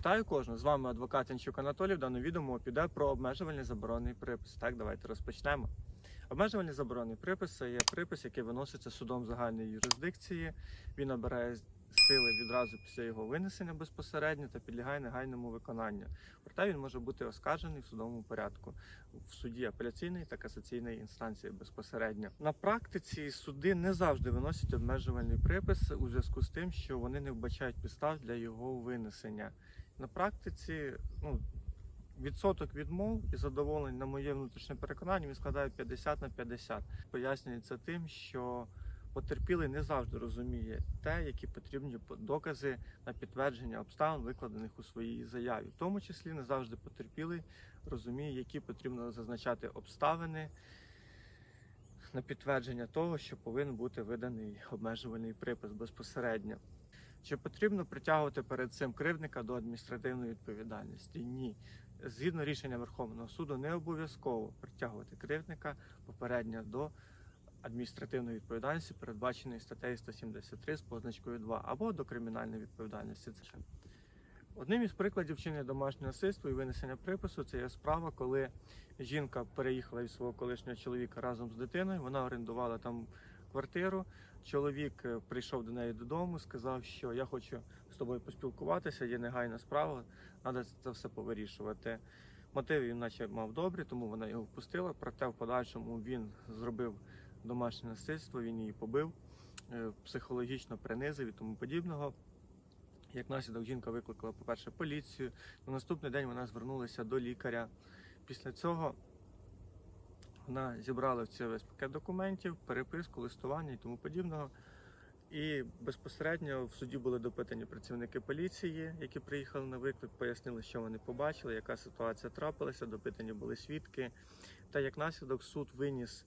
Вітаю кожного. З вами адвокат Янчук Анатолій. В даному відео піде про обмежувальний заборонний припис. Так, давайте розпочнемо. Обмежувальний заборонний припис це є припис, який виноситься судом загальної юрисдикції. Він набирає сили відразу після його винесення безпосередньо та підлягає негайному виконанню. Проте він може бути оскаржений в судовому порядку в суді апеляційної та касаційної інстанції безпосередньо. На практиці суди не завжди виносять обмежувальний припис у зв'язку з тим, що вони не вбачають підстав для його винесення. На практиці ну, відсоток відмов і задоволень на моє внутрішнє переконання він складає 50 на 50. Пояснюється тим, що потерпілий не завжди розуміє те, які потрібні докази на підтвердження обставин, викладених у своїй заяві. В тому числі не завжди потерпілий розуміє, які потрібно зазначати обставини на підтвердження того, що повинен бути виданий обмежувальний припис безпосередньо. Чи потрібно притягувати перед цим кривдника до адміністративної відповідальності? Ні. Згідно рішення Верховного суду, не обов'язково притягувати кривдника попередньо до адміністративної відповідальності, передбаченої статтею 173 з позначкою 2, або до кримінальної відповідальності. Це. Одним із прикладів вчинення домашнього насильства і винесення припису це є справа, коли жінка переїхала від свого колишнього чоловіка разом з дитиною. Вона орендувала там квартиру. Чоловік е, прийшов до неї додому, сказав, що я хочу з тобою поспілкуватися, є негайна справа, треба це все повирішувати. Мотиви він наче мав добрі, тому вона його впустила. Проте в подальшому він зробив домашнє насильство, він її побив, е, психологічно принизив і тому подібного. Як наслідок жінка викликала, по-перше, поліцію. На наступний день вона звернулася до лікаря. Після цього вона зібрала в цей весь пакет документів, переписку, листування і тому подібного. І безпосередньо в суді були допитані працівники поліції, які приїхали на виклик, пояснили, що вони побачили, яка ситуація трапилася, допитані були свідки. Та як наслідок суд виніс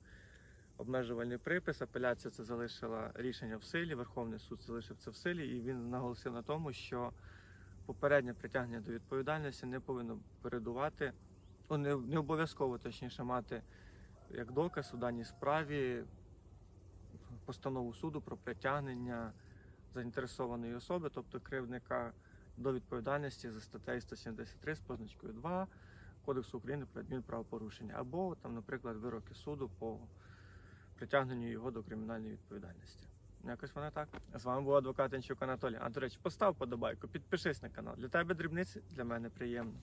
обмежувальний припис, апеляція це залишила рішення в силі, Верховний суд залишив це в силі, і він наголосив на тому, що попереднє притягнення до відповідальності не повинно передувати, ну, не обов'язково точніше мати як доказ у даній справі постанову суду про притягнення заінтересованої особи, тобто кривдника, до відповідальності за статтею 173 з позначкою 2 Кодексу України про адмінправопорушення, або там, наприклад, вироки суду по притягненню його до кримінальної відповідальності. Якось воно так. З вами був адвокат Янчук Анатолій. А до речі, постав подобайку, підпишись на канал. Для тебе дрібниці, для мене приємно.